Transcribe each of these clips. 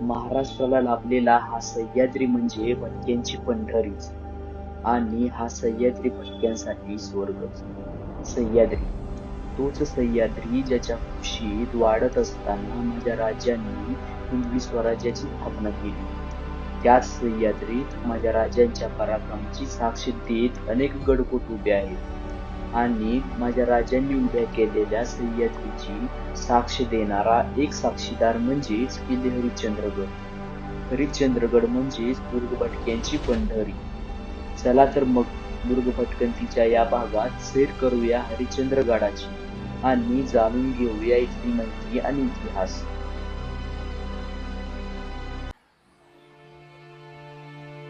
महाराष्ट्राला लाभलेला हा सह्याद्री म्हणजे भटक्यांची पंढरीच आणि हा सह्याद्री भटक्यांसाठी स्वर्गच सह्याद्री. तोच सह्याद्री ज्याच्या खुशीत वाढत असताना माझ्या राज्याने हिंदवी स्वराज्याची स्थापना केली. त्याच सह्याद्रीत माझ्या राजांच्या पराक्रमाची साक्ष देत अनेक गडकोट उभे आहेत. आणि माझ्या राजांनी उभ्या केलेल्या सह्याद्रीची साक्ष देणारा एक साक्षीदार म्हणजेच किल्ले हरिश्चंद्रगड. हरिश्चंद्रगड म्हणजेच दुर्ग भटक्यांची पंढरी. चला तर मग दुर्ग भटकंतीच्या या भागात सैर करूया हरिश्चंद्रगडाची आणि जाणून घेऊया इथली माहिती आणि इतिहास.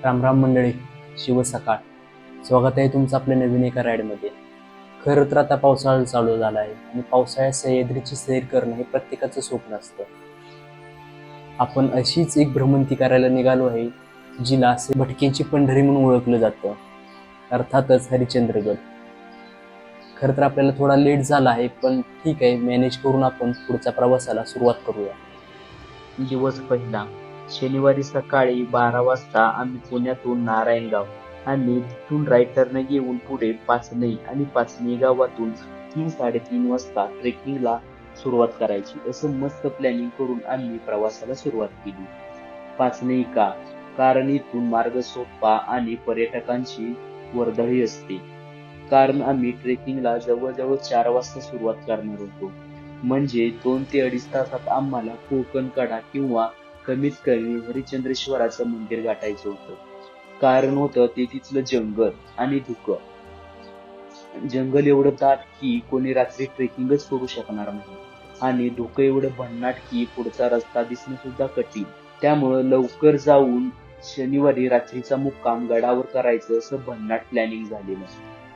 राम राम मंडळी शिव सकाळ. स्वागत आहे तुमचं आपल्या नवीन एका राईडमध्ये खरं तर आता पावसाळा चालू झाला आहे आणि पावसाळ्यात सह्याद्रीची सैर करणं हे प्रत्येकाचं स्वप्न असतं. आपण अशीच एक भ्रमंती करायला निघालो आहे जिला असे भटकेची पंढरी म्हणून ओळखलं जातं. अर्थातच हरिश्चंद्रगड. खरं तर आपल्याला थोडा लेट झाला आहे पण ठीक आहे मॅनेज करून आपण पुढच्या प्रवासाला सुरुवात करूया. दिवस पहिला शनिवारी सकाळी बारा वाजता आम्ही पुण्यातून नारायणगाव. आणि तिथून राईट टर्न घेऊन पुढे पाचनई आणि पाचनई गावातून तीन साडेतीन वाजता ट्रेकिंगला सुरुवात करायची. असं मस्त प्लॅनिंग करून आम्ही प्रवासाला सुरुवात केली. पाचनई का? कारण इथून मार्ग सोपा आणि पर्यटकांची वर्दळी असते. कारण आम्ही ट्रेकिंगला जवळजवळ चार वाजता सुरुवात करणार होतो. म्हणजे दोन ते अडीच तासात आम्हाला कोकण कडा किंवा कमीत कमी हरिचंद्रेश्वराचं मंदिर गाठायचं होतं. कारण होतं ते तिथलं जंगल आणि धुकं. जंगल एवढं दाट की कोणी रात्री ट्रेकिंगच करू शकणार नाही. आणि धुकं एवढं भन्नाट की पुढचा रस्ता दिसणं सुद्धा कठीण. त्यामुळं लवकर जाऊन शनिवारी रात्रीचा मुक्काम गडावर करायचं असं भन्नाट प्लॅनिंग झालेलं.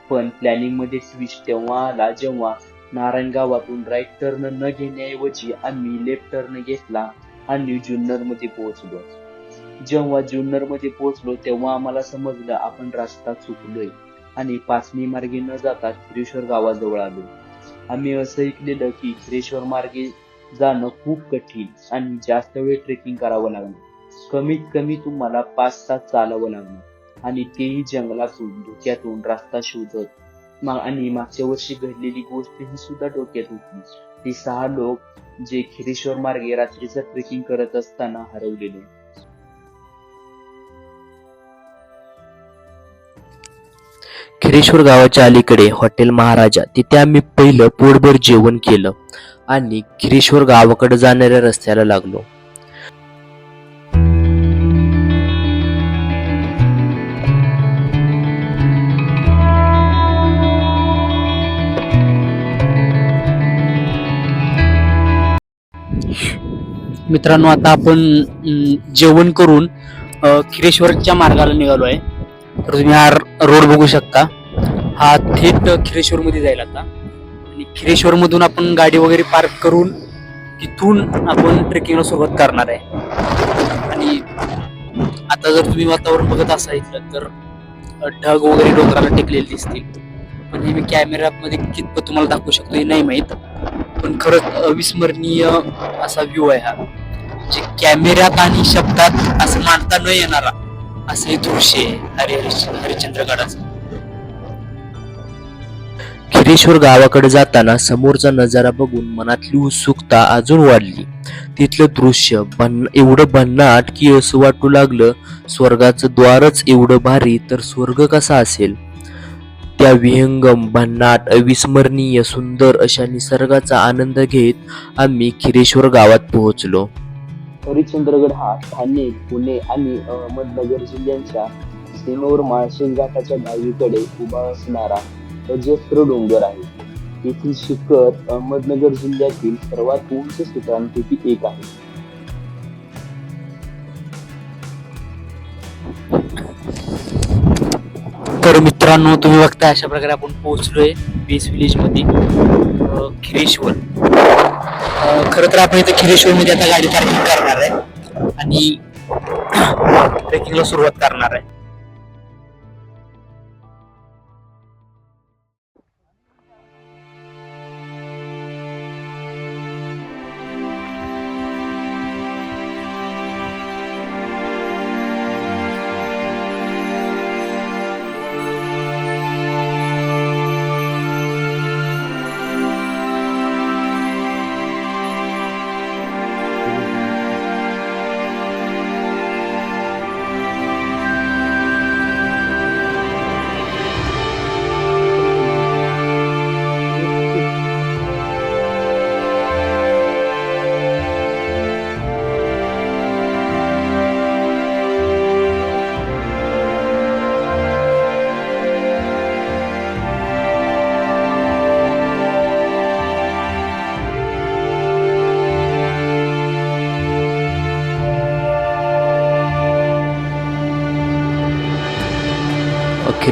पण प्लॅनिंगमध्ये ट्विस्ट तेव्हा आला जेव्हा नारायण गावातून राईट टर्न न घेण्याऐवजी आम्ही लेफ्ट टर्न घेतला आणि जुन्नरमध्ये पोहोचलो. जेव्हा जुन्नरमध्ये पोहोचलो तेव्हा आम्हाला समजलं आपण रस्ता चुकलोय आणि पाचमी मार्गे न जाता खिरेश्वर गावाजवळ आलो. आम्ही असं ऐकलेलं की खिरेश्वर मार्गे जाणं खूप कठीण आणि जास्त वेळ ट्रेकिंग करावं लागणार. कमीत कमी तुम्हाला पाच तास चालावं लागणार आणि तेही जंगलातून धुक्यातून रस्ता शोधत. आणि मागच्या वर्षी घडलेली गोष्ट ही सुद्धा डोक्यात होती. ते सहा लोक जे खिरेश्वर मार्गे रात्रीचं ट्रेकिंग करत असताना हरवलेले. खिरेश्वर गावाच्या अलीकडे हॉटेल महाराजा. तिथे आम्ही पहिलं पोटभर जेवण केलं आणि खिरेश्वर गावाकडे जाणाऱ्या रस्त्याला लागलो. मित्रांनो आता आपण जेवण करून अं, खिरेश्वरच्या मार्गाला निघालो आहे. तर तुम्ही हा रोड बघू शकता. हा थेट खिरेश्वर मध्ये जाईल आता. आणि खिरेश्वर मधून आपण गाडी वगैरे पार्क करून तिथून आपण ट्रेकिंगला सुरुवात करणार आहे. आणि आता जर तुम्ही वातावरण बघत असायचं तर ढग वगैरे डोंगराला टेकलेले दिसतील. पण हे मी कॅमेऱ्यामध्ये कितपत तुम्हाला दाखवू शकतो हे नाही माहीत. पण खरंच अविस्मरणीय असा व्ह्यू आहे हा. जे कॅमेऱ्यात आणि शब्दात असं मानता न येणारा असे दृश्य आहे. हरिश्चंद्रगडाचं. खिरेश्वर गावाकडे जाताना समोरचा नजारा बघून मनातली उत्सुकता अजून वाढली. तिथलं दृश्य बन एवढं भन्नाट की असं वाटू लागलं स्वर्गाचं द्वारच एवढं भारी तर स्वर्ग कसा असेल? त्या विहंगम भन्नाट अविस्मरणीय सुंदर अशा निसर्गाचा आनंद घेत आम्ही खिरेश्वर गावात पोहोचलो. हरिश्चंद्रगड हा ठाणे पुणे आणि अहमदनगर जिल्ह्यांच्या सीमेवर माळशेज घाटाच्या डावीकडे उभा असणारा अजस्त्र डोंगर आहे. येथील शिखर अहमदनगर जिल्ह्यातील सर्वात उंच शिखरांपैकी एक आहे. तर मित्रांनो तुम्ही बघताय अशा प्रकारे आपण पोहोचलोय बेस विलेजमध्ये खिरेश्वर खरं तर आपण इथे खिरेश्वरमध्ये आता गाडी पार्किंग करणार आहे. आणि ट्रेकिंगला सुरुवात करणार आहे.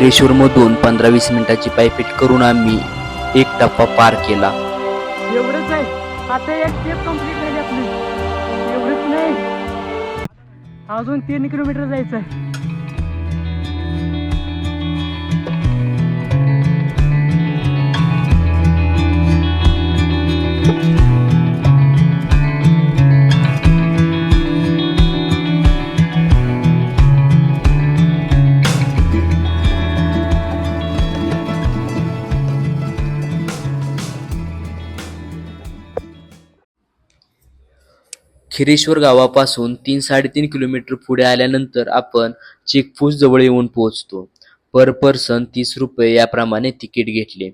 खिरेश्वर पंधरा वीस मिनिटाची पायपीट करून आम्ही एक टप्पा पार केला. एवढंच आहे. आता एक स्टेप कंप्लीट झाली आपली. एवढंच नाही. अजून तीन किलोमीटर जायचं आहे खिरेश्वर गावापासून तीन साडेतीन किलोमीटर पुढे आल्यानंतर आपण चेकपोस्ट जवळ येऊन पोहोचतो. पर पर्सन तीस रुपये याप्रमाणे तिकीट घेतले.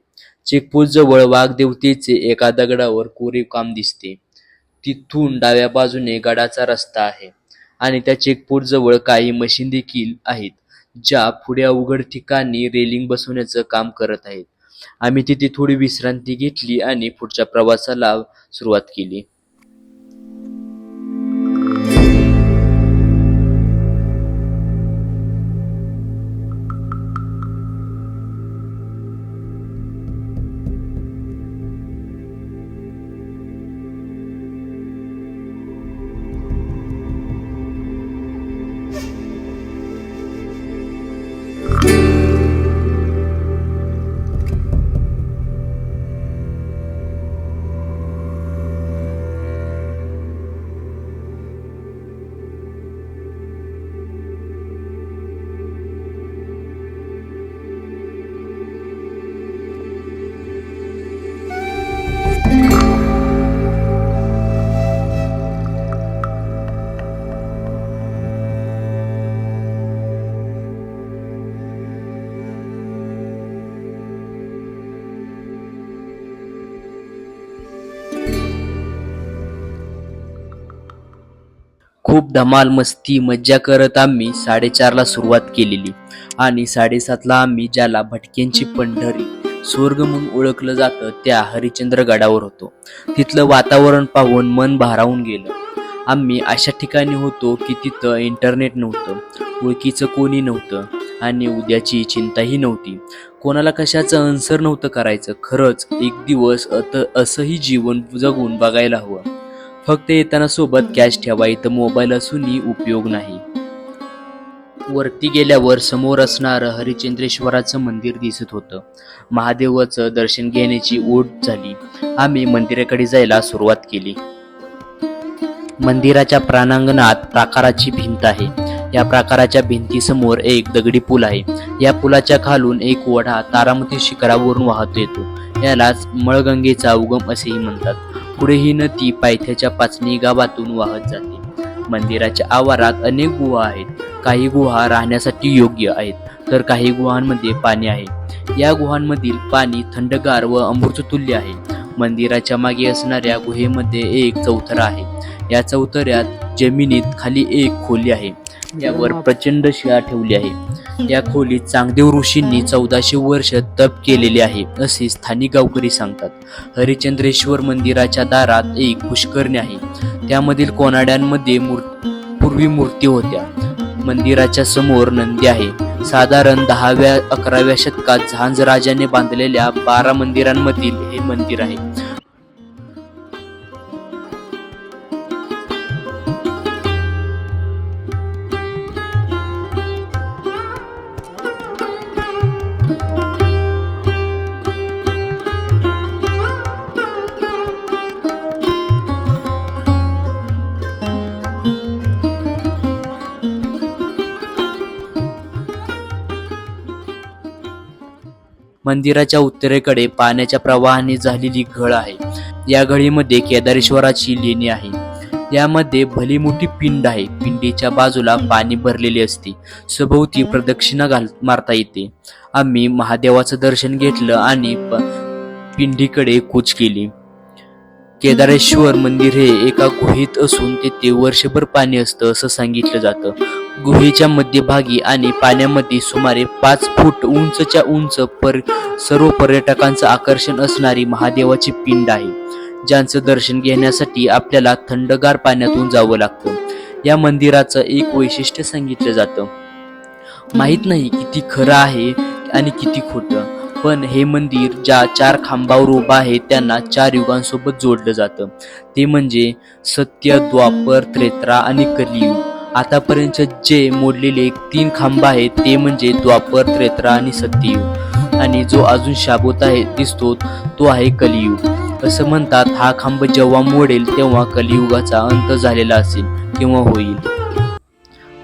चेकपोस्ट जवळ वाघदेवतेचे एका दगडावर कोरीव काम दिसते. तिथून डाव्या बाजूने गडाचा रस्ता आहे आणि त्या चेकपोस्ट जवळ काही मशीन देखील आहेत ज्या पुढे अवघड ठिकाणी रेलिंग बसवण्याचं काम करत आहेत. आम्ही तिथे थोडी विश्रांती घेतली आणि पुढच्या प्रवासाला सुरुवात केली. खूप धमाल मस्ती मज्जा करत आम्ही साडेचारला सुरुवात केलेली. आणि साडेसातला आम्ही ज्याला भटक्यांची पंढरी स्वर्ग म्हणून ओळखलं जातं त्या हरिश्चंद्र गडावर होतो. तिथलं वातावरण पाहून मन भारावून गेलं. आम्ही अशा ठिकाणी होतो की तिथं इंटरनेट नव्हतं ओळखीचं कोणी नव्हतं आणि उद्याची चिंताही नव्हती. कोणाला कशाचं अन्सर नव्हतं करायचं खरंच एक दिवस अत असंही जीवन जगून बघायला हवं. फक्त येताना सोबत कॅश ठेवा इथं मोबाईल असूनही उपयोग नाही. वरती गेल्यावर समोर असणारं हरिचंद्रेश्वराचं मंदिर दिसत होतं. महादेवाचं दर्शन घेण्याची ओढ झाली. आम्ही मंदिराकडे जायला सुरुवात केली. मंदिराच्या प्राणांगणात प्राकाराची भिंत आहे. या प्राकाराच्या भिंतीसमोर एक दगडी पूल आहे. या पुलाच्या खालून एक ओढा तारामती शिखरावरून वाहत येतो. यालाच मळगंगेचा उगम असेही म्हणतात. पुढे ही नदी पायथ्याच्या पाचनी गावातून वाहत जाते. मंदिराच्या आवारात अनेक गुहा आहेत. काही गुहा राहण्यासाठी योग्य आहेत तर काही गुहांमध्ये पाणी आहे. या गुहांमधील पाणी थंडगार व अमृततुल्य आहे. मंदिराच्या मागे असणाऱ्या गुहेमध्ये एक चौथरा आहे. या चौथऱ्यात जमिनीत खाली एक खोली आहे. यावर प्रचंड शिळा ठेवली आहे. या खोलीत चांगदेव ऋषींनी चौदाशे वर्ष तप केलेले आहे असे स्थानिक गावकरी सांगतात. हरिचंद्रेश्वर मंदिराच्या दारात एक पुष्करणी आहे. त्यामधील कोनाड्यांमध्ये मूर पूर्वी मूर्ती होत्या. मंदिराच्या समोर नंदी आहे. साधारण दहाव्या अकराव्या शतकात झांज राजाने बांधलेल्या बारा मंदिरांमधील हे मंदिर आहे. मंदिराच्या उत्तरेकडे पाण्याच्या प्रवाहाने झालेली घळ आहे. या घळीमध्ये केदारेश्वराची लेणी आहे. यामध्ये भली मोठी पिंड आहे. पिंडीच्या बाजूला पाणी भरलेले असते. सभोवती प्रदक्षिणा घाल मारता येते. आम्ही महादेवाचं दर्शन घेतलं आणि पिंडीकडे कूच केली. केदारेश्वर मंदिर हे एका गुहेत असून तेथे वर्षभर पाणी असतं असं सांगितलं जातं. गुहेच्या मध्यभागी आणि पाण्यामध्ये सुमारे पाच फूट उंचच्या उंच पर सर्व पर्यटकांचं आकर्षण असणारी महादेवाची पिंड आहे ज्यांचं दर्शन घेण्यासाठी आपल्याला थंडगार पाण्यातून जावं लागतं. या मंदिराचं एक वैशिष्ट्य सांगितलं जातं. माहीत नाही किती खरं आहे आणि किती खोटं पण हे मंदिर ज्या चार खांबावर उभं आहे त्यांना चार युगांसोबत जोडलं जातं. ते म्हणजे सत्य द्वापर त्रेत्रा आणि कलियुग. आतापर्यंत जे मोडलेले तीन खांब आहेत ते म्हणजे द्वापर त्रेत्रा आणि सत्ययुग. आणि जो अजून शाबूत आहे दिसतो तो आहे कलियुग. असं म्हणतात हा खांब जेव्हा मोडेल तेव्हा कलियुगाचा अंत झालेला असेल किंवा होईल.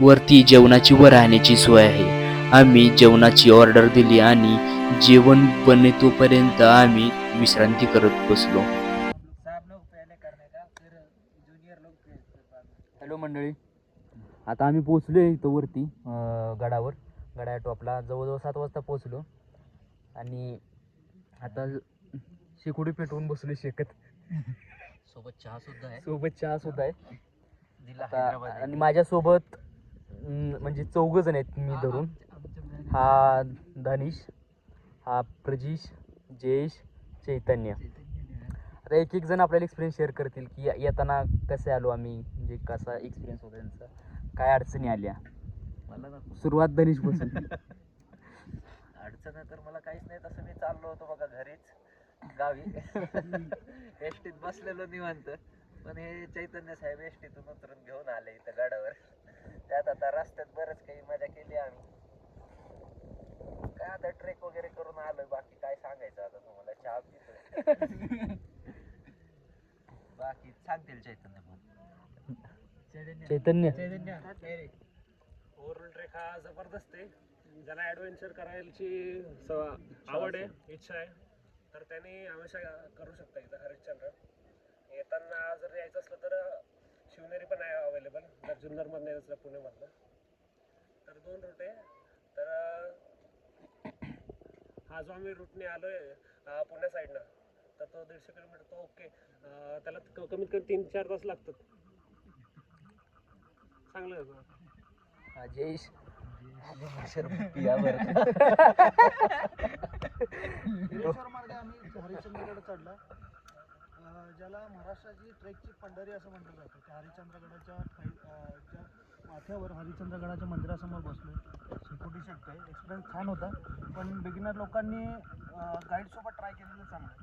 वरती जेवणाची व राहण्याची सोय आहे. आम्ही जेवणाची ऑर्डर दिली आणि जेवण बनेतोपर्यंत आम्ही विश्रांती करत बसलो. हॅलो मंडळी. आता आम्ही पोचलो इथं वरती गडावर. गडा टॉपला. जवळजवळ सात वाजता पोचलो आणि आता शेकोडी पेटवून बसलो शेकत. सोबत चहा सुद्धा आहे. सोबत चहा सुद्धा आहे. आता आणि माझ्यासोबत म्हणजे चौघ जण आहेत मी धरून. हा धनीश हा प्रजीश जयेश चैतन्य. आता एक एक जण आपल्याला एक्सपिरियन्स शेअर करतील की येताना कसे आलो आम्ही? म्हणजे कसा एक्सपिरियन्स होता त्यांचा? काय अडचणी आल्या? सुरुवात धनीश बसून अडचण तर मला काहीच नाही तसं मी चाललो होतो बघा घरीच गावी. एसटीत बसलेलो निवांत. पण हे चैतन्य साहेब एसटीतून उतरून घेऊन आले इथं गडावर. त्यात आता रस्त्यात बरंच काही मजा केली आम्ही. काय आता ट्रेक वगैरे करून आलोय बाकी काय सांगायचं आता तुम्हाला? चहा बाकी सांगतील चैतन्य चैतन्य. ओव्हरऑल ट्रेक हा जबरदस्त आहे. ज्याला ॲडव्हेंचर करायची स- आवड आहे इच्छा आहे तर त्यांनी हमेशा करू शकता इथं हरिश्चंद्र. येताना जर यायचं असलं तर शिवनेरी पण आहे अवेलेबल जर जुन्नरमधनं यायचं असलं पुण्यामधनं तर दोन रूट आहे. तर हा जो आम्ही रूटने आलो आहे पुण्या साईडनं तर तो दीडशे किलोमीटर तो ओके त्याला कमीत कमी तीन चार तास लागतात. चांगलं आहे तो. हा जयेश हिरेश्वर मार्गे आम्ही हरिश्चंद्रगड चढला. अं, ज्याला महाराष्ट्राची ट्रेकची पंढरी असं म्हटलं जातं. त्या हरिश्चंद्रगडाच्या अं, ज्या माथ्यावर हरिश्चंद्रगडाच्या मंदिरासमोर बसलो. शेकोटी शकतोय एक्सपिरियन्स छान होता. पण बिगिनर लोकांनी गाईडसोबत ट्राय केलेलं चांगलं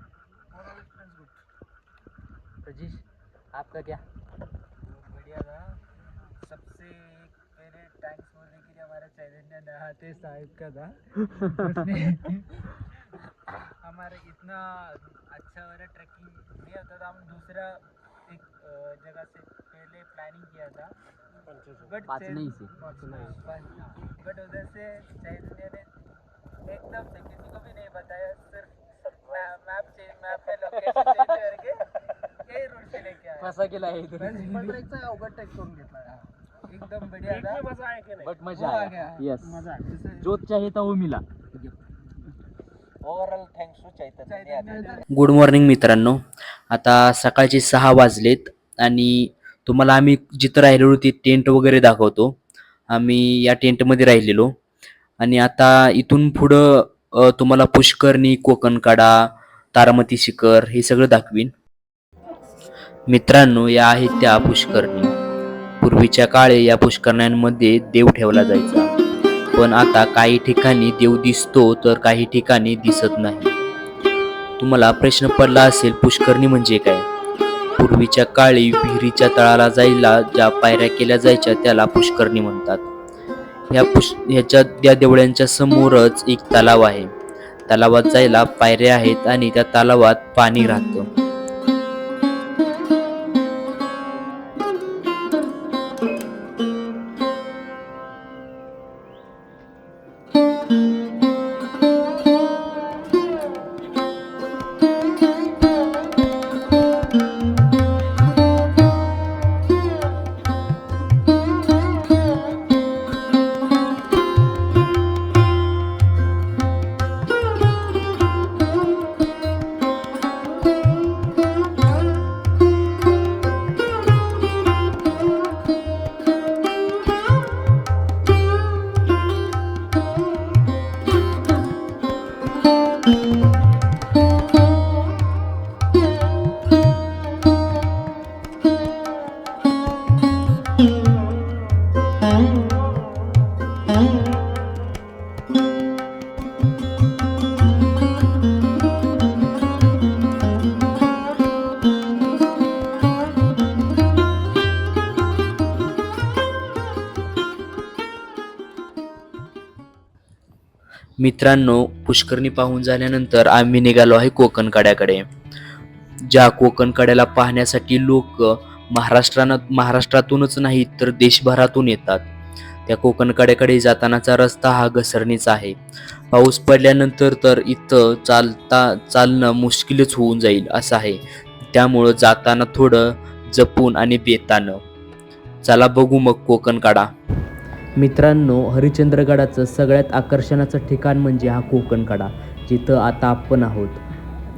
ओव्हरऑल एक्सपिरियन्स गुड प्रजीश आपका क्या बढ़िया था सबसे पहले थैंक्स बोलने के लिए हमारा चैतन्य नहाते साहिब का था। हमारा इतना अच्छा वाला ट्रैकिंग होता था हम दूसरा एक जगह से पहले प्लानिंग किया था। बट पाँच नहीं से। बट उधर से चैतन्य ने एकदम से किसी को भी नहीं बताया सिर्फ़ मैप चेंज मैप पे लोकेशन चेंज करके यही रूट से लेके आया। कसा केला आहे सिम्पल ट्रेकचा अवघड ट्रेक करून घेतला एकदम बढ़िया ट्रेक था में मजा आहे की नाही? बट मजा वो आ आया गया। यस मजा आहे. जो चाहिए था वो मिला overall thanks to Chaitanya. Good morning मित्रांनो. आता सकाळचे सहा वाजलेत आणि तुम्हाला आम्ही जिथं राहिलेलो ते टेंट वगैरे दाखवतो. आम्ही या टेंटमध्ये राहिलेलो. आणि आता इथून पुढं अ, तुम्हाला पुष्करणी कोकणकडा तारामती शिखर हे सगळं दाखवीन. मित्रांनो या आहेत त्या पुष्करणी. पूर्वीच्या काळी या पुष्करण्यांमध्ये देव ठेवला जायचा. पण आता काही ठिकाणी देव दिसतो तर काही ठिकाणी दिसत नाही. तुम्हाला प्रश्न पडला असेल पुष्करणी म्हणजे काय? पूर्वीच्या काळी विहिरीच्या तळाला जायला ज्या पायऱ्या केल्या जायच्या त्याला पुष्करणी म्हणतात. ह्या पुष ह्याच्या त्या देवळ्यांच्या समोरच एक तलाव आहे. तलावात जायला पायऱ्या आहेत आणि त्या तलावात पाणी राहतं. मित्रांनो पुष्करणी पाहून झाल्यानंतर आम्ही निघालो आहे कोकण कड्याकडे. ज्या कोकण कड्याला पाहण्यासाठी लोक महाराष्ट्रानं महाराष्ट्रातूनच नाही तर देशभरातून येतात. त्या कोकण कड्याकडे जातानाचा रस्ता हा घसरणीचा आहे. पाऊस पडल्यानंतर तर इथं चालता चालणं मुश्किलच होऊन जाईल असं आहे. त्यामुळं जाताना थोडं जपून आणि बेतानं. चला बघू मग कोकण काढा मित्रांनो हरिश्चंद्रगडाचं सगळ्यात आकर्षणाचं ठिकाण म्हणजे हा कोकण कडा जिथं आता आपण आहोत.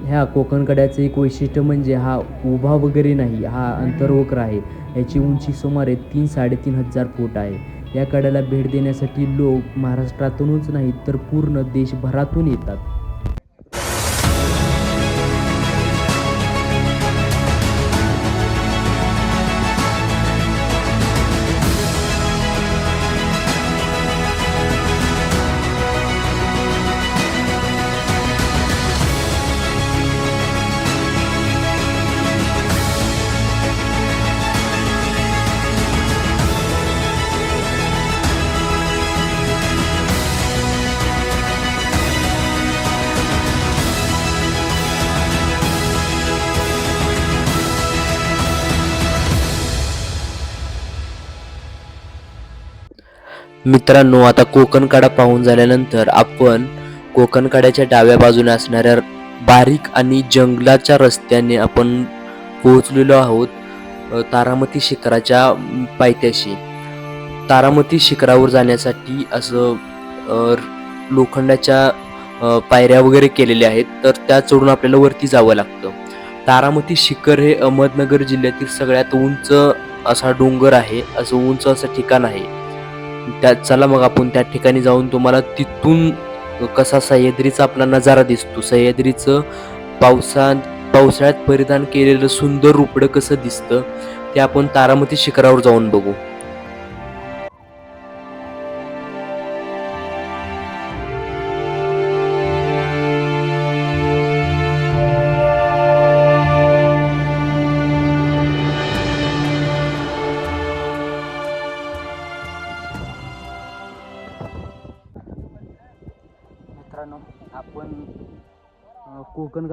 ह्या कोकणकड्याचं एक वैशिष्ट्य म्हणजे हा उभा वगैरे नाही हा अंतर्वक्र आहे. याची उंची सुमारे तीन साडेतीन हजार फूट आहे. या कड्याला भेट देण्यासाठी लोक महाराष्ट्रातूनच नाही तर पूर्ण देशभरातून येतात. मित्रांनो आता कोकण काडा पाहून झाल्यानंतर आपण कोकण काड्याच्या डाव्या बाजूने असणाऱ्या बारीक आणि जंगलाच्या रस्त्याने आपण पोहोचलेलो आहोत तारामती शिखराच्या पायथ्याशी. तारामती शिखरावर जाण्यासाठी असं लोखंडाच्या पायऱ्या वगैरे केलेल्या आहेत तर त्या चढून आपल्याला वरती जावं लागतं. तारामती शिखर हे अहमदनगर जिल्ह्यातील सगळ्यात उंच असा डोंगर आहे असं उंच असं ठिकाण आहे. त्या चला मग आपण त्या ठिकाणी जाऊन तुम्हाला तिथून कसा सह्याद्रीचा आपला नजारा दिसतो. सह्याद्रीचं पावसा पावसाळ्यात परिधान केलेलं सुंदर रुपडं कसं दिसतं ते आपण तारामती शिखरावर जाऊन बघू.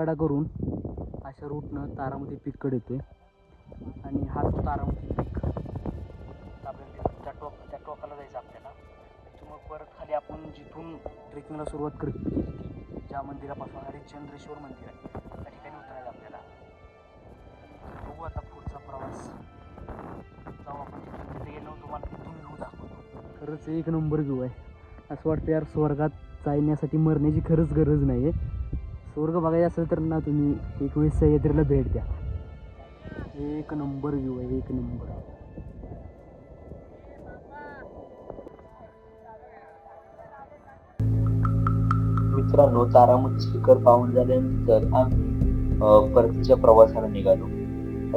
कोकणगडा करून अशा रूटनं तारामती पीककडे येते आणि हा तो तारामती पीक आपल्याला त्या टोक त्या टोकाला जायचं आपल्याला. तिथून मग परत खाली आपण जिथून ट्रेकिंगला सुरुवात कर केली ती ज्या मंदिरापासून हरिश्चंद्रेश्वर मंदिर आहे त्या ठिकाणी उतरायचं आपल्याला. बघू आता पुढचा प्रवास. जाऊ आपण तिथे गेलो तुम्हाला तिथून व्ह्यू दाखवतो. खरंच एक नंबर व्ह्यू आहे. असं वाटतं यार स्वर्गात जाण्यासाठी मरण्याची खरंच गरज नाही आहे स्वर्ग बघायचं असेल तर ना तुम्ही एकवीस सह्याद्रीला भेट द्या. एक नंबर व्ह्यू आहे एक नंबर. मित्रांनो तारामती शिखर पाहून झाल्यानंतर आम्ही परतीच्या प्रवासाला निघालो.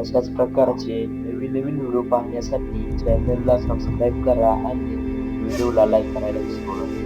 अशाच प्रकारचे नवीन नवीन व्हिडिओ पाहण्यासाठी चॅनलला सबस्क्राईब करा आणि व्हिडिओला लाईक करायला विसरू नका.